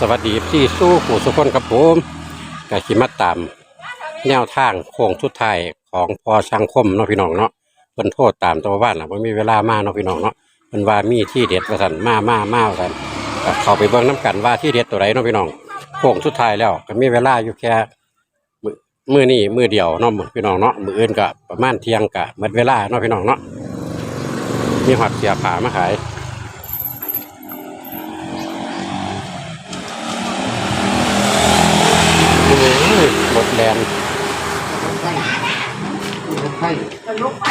สวัสดีพี่สู้ผู้สุคนกับผมกะขิมาตามแนวทางโค้งสุดท้ายของพอสังคมเนาะพี่น้องเนาะเพิ่นโทษตามตัวบ้านล่ะบ่มีเวลามาเนาะพี่น้องเนาะเพิ่นว่ามีที่เด็ดว่าซั่นมามามาว่าซั่นก็เข้าไปเบิ่งน้กันว่าที่เด็ดตัวใดเนาะพี่น้องโค้งสุดท้ายแล้วก็มีเวลาอยู่แค่มื้อมื้อนี้มื้อเดียวเนาะพี่น้องเนาะมื้ออื่นก็ประมาณเที่ยงก็หมดเวลาเนาะพี่น้องเนาะมีหอดเสียผามาขาย โอ้ย รถแลนตลกไป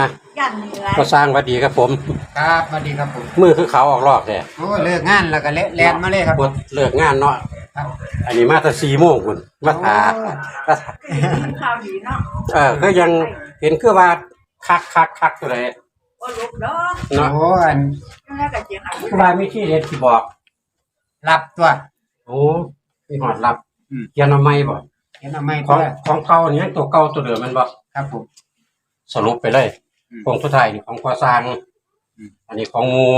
ฮะยันนี่ละก็สร้างวัดดีครับผม ครับสวัสดีครับผมมือคือเขาออกรอบเนี่ยโอ้ยเลิกงานแล้วก็เลแลนมาเลยครับปวดเลิกงานเนาะครับ อันนี้มาแต่สี่โมงคุณมาถามาถาโอ้ข่าวดีเนาะเออก็ยังเห็นคือว่าคักคักคักตัวไหนว่าลุกเนาะเนาะโหอันนั่นแหละก็เจียงหันคือว่ามีที่เด็ดที่บอก รับตัวโอ้มีหอดรับอืม เกียนเอาไม้บ่เห็นเอาไหม่ขตัอวงของเก่านี่ยังตัวเก่าตัวเดิมแมันบ่ครับผม สรุปไปเลยอืมของสุดท้ายนี่ของพอสร้างอืม อันนี้ของงู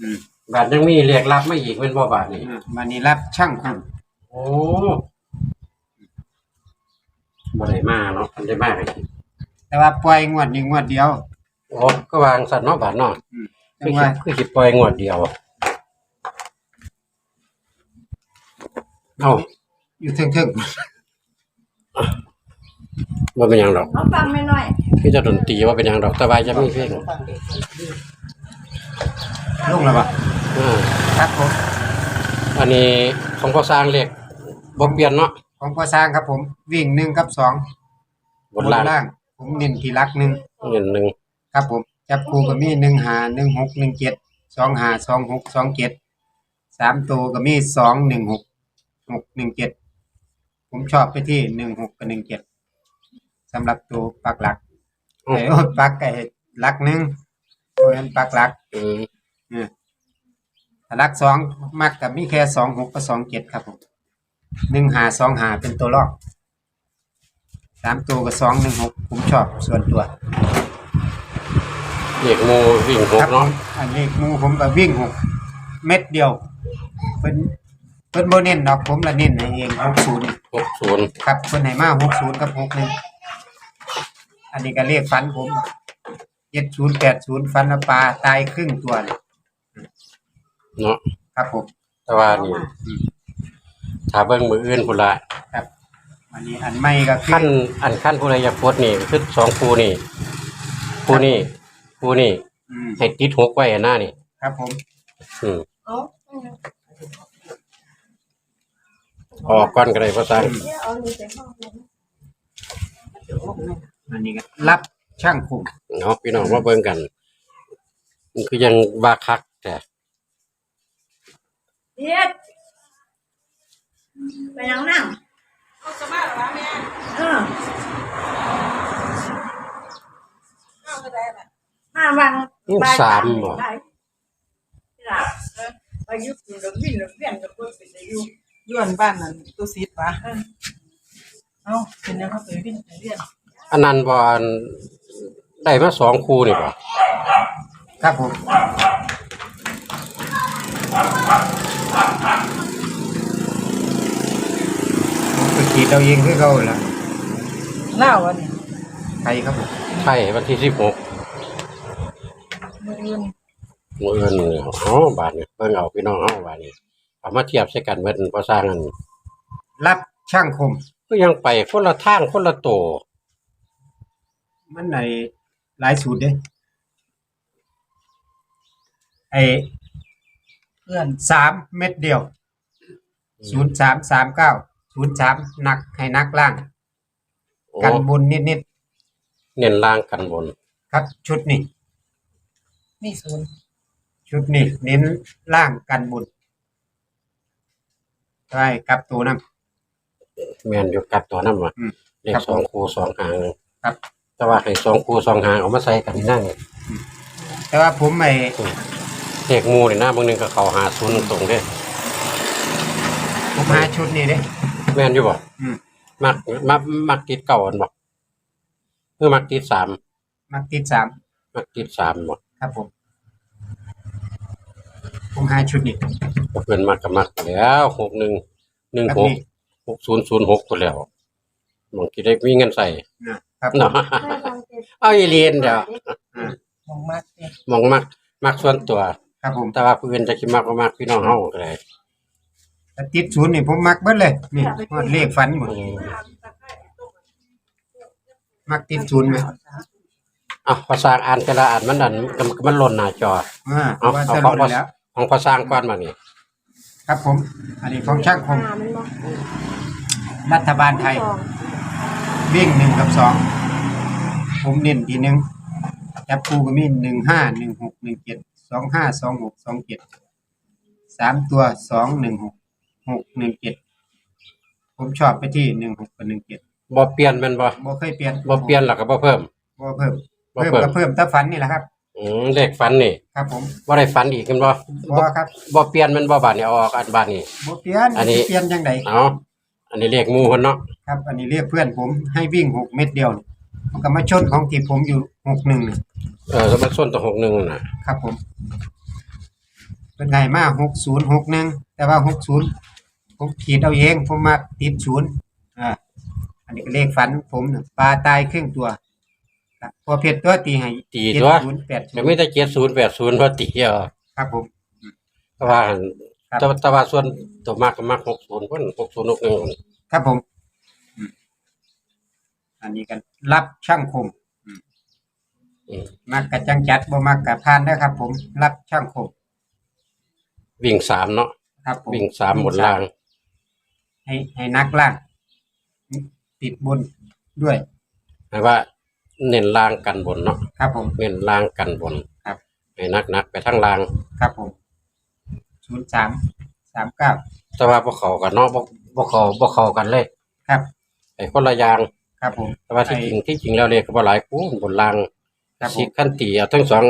อืมบาทยังมีเรียกรับไม่อีกเป็นบ่บาทนี่อืมวันนี้รับช่างคุณโอ้บ่ได้มาเนาะมันได้มาเลยแต่ว่าปล่อยงวดนี้งวดเดียว โอ้ก็วางสัตว์เนาะบาทเนาะอืมจัคืงอว่าสิคือสิปล่อยงวดเดียว เอ้าอยู่เทึ่งบ่เป็นหยังดอก น้องฟังไม่น้อยคือจะดนตรีว่าเป็นหยังดอกแต่ว่าจะมีเพลงๆลงแล้วปะอ่าครับผม อันนี้ของพ่อสร้างเลขบ่เปลี่ยนเนาะของพ่อสร้างครับผม วิ่งหนึ่งกับสองบนล่างผมเน้นที่รักหนึ่งเงินหนึ่งครับผม จับคู่ก็มีหนึ่งหาหนึ่งหกหนึ่งเจ็ดสองหาสองหกสองเจ็ดสามตัวก็มีสองหนึ่งหก หกหนึ่งเจ็ดผมชอบไปที่หนึ่งหกกับหนึ่งเจ็ดสำหรับตัวปักหลักไอ้โอ้ยปักไอ้หลักหนึ่งเพราะฉะนั้นปักหลักอืมเนี่ยถ้าหลักสองมักกับมีแค่สองหกกับสองเจ็ดครับผมหนึ่งหาสองหาเป็นตัวลอกสามตัวกับสองหนึ่งหกผมชอบส่วนตัวเลขหมู่วิ่งหกครับเนาะอันนี้หมูผมก็วิ่งหกเม็ดเดียวเพิ่น เพิ่นบ่เน้นดอกผมละเน้นให้เองหกศูนย์หกศูนย์ครับเพิ่นให้มาหกศูนย์กับหกหนึ่งอันนี้ก็เลขฟันผมเจ็ดศูนย์แปดศูนย์ฟันว่าปลาตายครึ่งตัวเลยเนาะครับผมแต่ว่านี่ถ้าเบิ่งมืออื่นพุ่นละครับ อันนี้อันไม่ก็คือขั้นอันขั้นผู้ใดอยากโพสต์นี่คือสองคู่นี่คู่นี่คู่นี่อืมให้ติดหกไว้อันหน้านี่ ครับผม อืม เอา ออกก่อนก็ได้ภาษาเนี่ยเอานี่ใส่ห้องเลยอันนี้ก็รับช่างคุมเนาะพี่น้องมาเบิ่งกันมันคือยังว่าคักแต่เด็ดไปยังนั่งเออห้าวันได้ไปยุบอยู่แล้ววิ่งแล้วเวียนกับเพื่อนไปได้อ ยู่ย้อนบ้านนั่นตู้ซีดวะเอ้าเป็นยังเขาไปวิ่งไปเรียนอันนั้นบ่อันได้มาสองคู่นี่บ่ครับผมผมไปขีดเอาเองคือเขาล่ะเล่าวันนี้ใครครับผมใช่วันที่สิบหกมืออื่น มื้ออื่นนี่อ๋อบาทนี่เบิ่งเอาพี่น้องเฮาบาทนี่ เอามาเทียบใส่กันเบิ่นภาษากันรับช่างคม ก็ยังไปคนละทางคนละโต มันในหลายสูตรเด้ไอเพื่อนสามเม็ดเดียวศูนย์สามสามเก้าศูนย์สามหนักให้นักล่าง โอ้กันบนนิดเน้นล่างกันบน ๆครับ ชุดนี้นี่ศูนย์ชุดนี้เน้นล่างกันบน ใช่กับตัวนั้นแม่นอยู่กับตัวนั้นว่ะอืมเลขครับสองคู่สองหางครับ แต่ว่าให้สองคู่สองหางเอามาใส่กันนั่งแต่ว่าผมไม่เลขหมู่นี่นะบางนึงก็เข้าหาศูนย์ตรงเด้ผมหาชุดนี้เด้ แม่นอยู่บ่อืม มักมักมักติดเก่าอันบ่เมื่อมักติดสามมักติดสามมักติดสามบ่ครับผม ผมหาชุดนี้เพิ่นมักก็มักแล้วหกหนึ่งหนึ่งหกหกศูนย์ศูนย์หกคนแล้วบางทีได้มีเงินใส่นะครับเนาะเอาอีเลียนเดี๋ยวอ่ามองมากเลยมองมักมักส่วนตัว ครับผมแต่ว่าผู้อื่นจะคิดมักก็มักพี่น้องเฮาก็ได้แต่ติดศูนย์นี่ผมมักเบิดเลยนี่ฮอดเลขฝันหมดอืมมักติดศูนย์ไหมอะภาษาอ่านแต่ละอ่านมันนั่นมันมันหล่นหน้าจออ่าเอาว่าเอาส ขรุองปภาษาแล้วของภาษาก่อนมานี่ครับผม อันนี้ของช่างคมหามันบ่รัฐบาลไทย สองวิ่งหนึ่งกับสองผมเน้นทีหนึ่งจับคู่ก็มีหนึ่งห้าหนึ่งหกหนึ่งเจ็ดสองห้าสองหกสองเจ็ดสามตัวสองหนึ่งหกหกหนึ่งเจ็ดผมชอบไปที่หนึ่งหกกับหนึ่งเจ็ดบ่เปลี่ยนแม่นบ่บ่เคยเปลี่ยนบ่เปลี่ยนแล้วก็บ่เพิ่ม บ่เพิ่มบ่เพิ่มเพิ่ม ก็เพิ่มแต่ฝันนี่แหละครับ อืมเลขฝันนี่ครับผมบ่ได้ฝันอีกกันบ่บ่ครับบ่เปลี่ยนแมันบ่บาดนี้เอาออกอันบาดนี้บ่เปลี่ยนอันนี้สิเปลี่ยนจังไดเอาอันนี้เลขหมู่เพิ่นเนาะครับ อันนี้เรียกเพื่อนผมให้วิ่งหกเม็ดเดียวนี่มันก็มาชนของที่ผมอยู่หกหนึ่งนี่เออสมมุติส่วนตัว61น่ะครับผมเป็นไงมาหกศูนย์หกหนึ่งแต่ว่าหกศูนย์ผมขีดเอาเองผมมาติดศูนย์อ่าอันนี้ก็เลขฝันผมน่ะปลาตายครึ่งตัวครับ พอเพชรตัวตีให้ตีเจ็ดตัว ศูนย์แปดศูก็นมีย์แต่70 80พอตีเอาครับผม แต่ว่าหั่นครับ แต่ว่าแต่ว่าส่วนตัวมากก็มัก60เพิ่น60 61เพิ่นครับผมอืมอันนี้กันรับช่างคมอืมมักกะจังจัดบ่มักกะพานนะครับ ผม รับช่างคมวิ่งสามเนาะครับผมวิ่งสามบนล่าง ให้ให้นักล่างติดบนด้วยหมายว่า เน้นล่างกันบนเนาะครับผม เน้นล่างกันบนครับ ให้นักนักๆไปทั้งล่าง ครับผมศูนย์สามสามเก้าแต่ว่าบ่เข้ากันเนาะบ่บ่เข้าบ่เข้ากันเลยครับ ไอ้คนละอย่างครับผม แต่ว่าที่จริงที่จริงแล้วเลขก็บ่หลายคู่บนล่างครับผสิมคันตีเอาทั้งสอง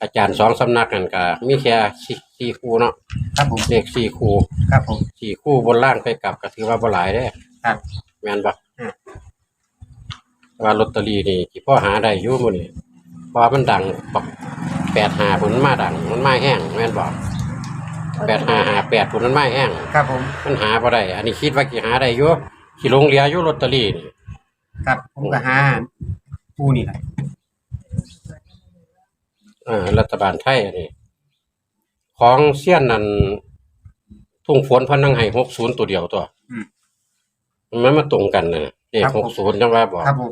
อาจารย์สองสำนักนั่นก็มีแค่สี่สี่คู่เนาะครับผม เลขสี่คู่ครับผม สี่คู่บนล่างไปกลับก็ถือว่าบ่หลายเด้ครับ แม่นบ่อืมแต่ ว่าลอตเตอรี่นี่ที่พ่อหาได้อยู่มื้อนี้เพราะว่ามันดังบัก85พุ่นมาดังมันมาแห้งแม่นบ่8558พุ่นมันมาแห้งครับผมมันหาบ่ได้อันนี้คิดว่าสิหาได้อยู่สิลงเหลืออยู่ลอตเตอรี่นี่ครับผมก็หาผู้นี่แหละเอ่ารัฐบาลไทยอันนี้ของเซียนนั่นทุ่งฝนเพันนังให้60ตัวเดียวตัวอืมมันมาตรงกันน่ะเลข60จังว่าบอกครับผม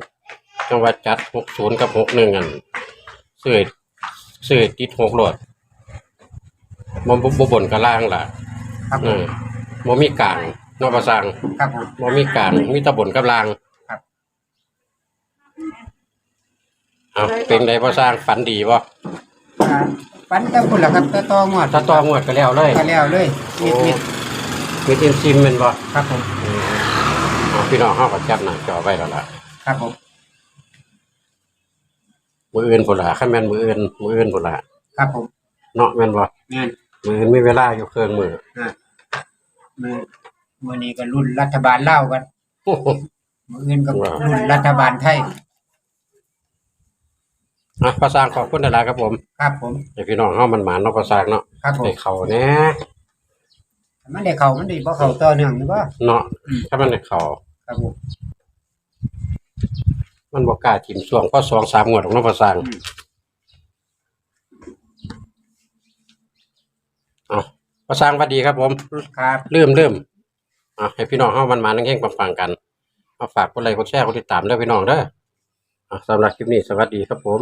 จังว่าจัด60กับ61อันซื้อซื้อติด6โลดบ่บ่บ่บนกับล่างล่ะครับผเอมอบ่มีกลางเนอกประสร้างครับผมบ่มีกลางมีแต่บนกับล่างครับ เอาเป็นไดบ่สร้างฝันดีบ่อ่าฝันแต่พุ่นล่ะครับแต่ตองวดถ้าต่องวดก็แล้วเลยก็แล้วเลยมิดมิดมีติมซิมแม่นบ่ ครับผมอืมเอาพี่น้องเฮาก็จับหน้าจอไว้แล้วล่ะ ครับผม มืออื่นพุ่นล่ะคันแม่นมืออื่นมืออื่นพุ่นล่ะครับผมเนาะแม่นบ่แม่นมืออื่นมีเวลาอยู่เครื่องมืออ่ามือมื้อนี้ก็รุ่นรัฐบาลลาวกันโอ้โห มื้ออื่นก็ว้าว รุ่นรัฐบาลไทยอะภาษาขอบคุณหลายๆครับผมครับผมให้พี่น้องเฮามันหมานเนาะภาษาเนาะครับผม ได้เข้าแหน่มันได้เข้ามันได้บ่เข้าต่อเนื่องหรือบ่เนาะถ้ามันได้เข้าครับผม มันบ่กล้าทิ่มช่วงเพราะ2 3งวดของเนาะภาษาอืมเอาภาษาสวัสดีครับ ผม ครับลืมลืมอะให้พี่น้องเฮามันหมานแข่งๆฟังๆกันเอาฝากกดไลค์กดแชร์กดติดตามเด้อพี่น้องเด้ออะสำหรับคลิปนี้สวัสดีครับผม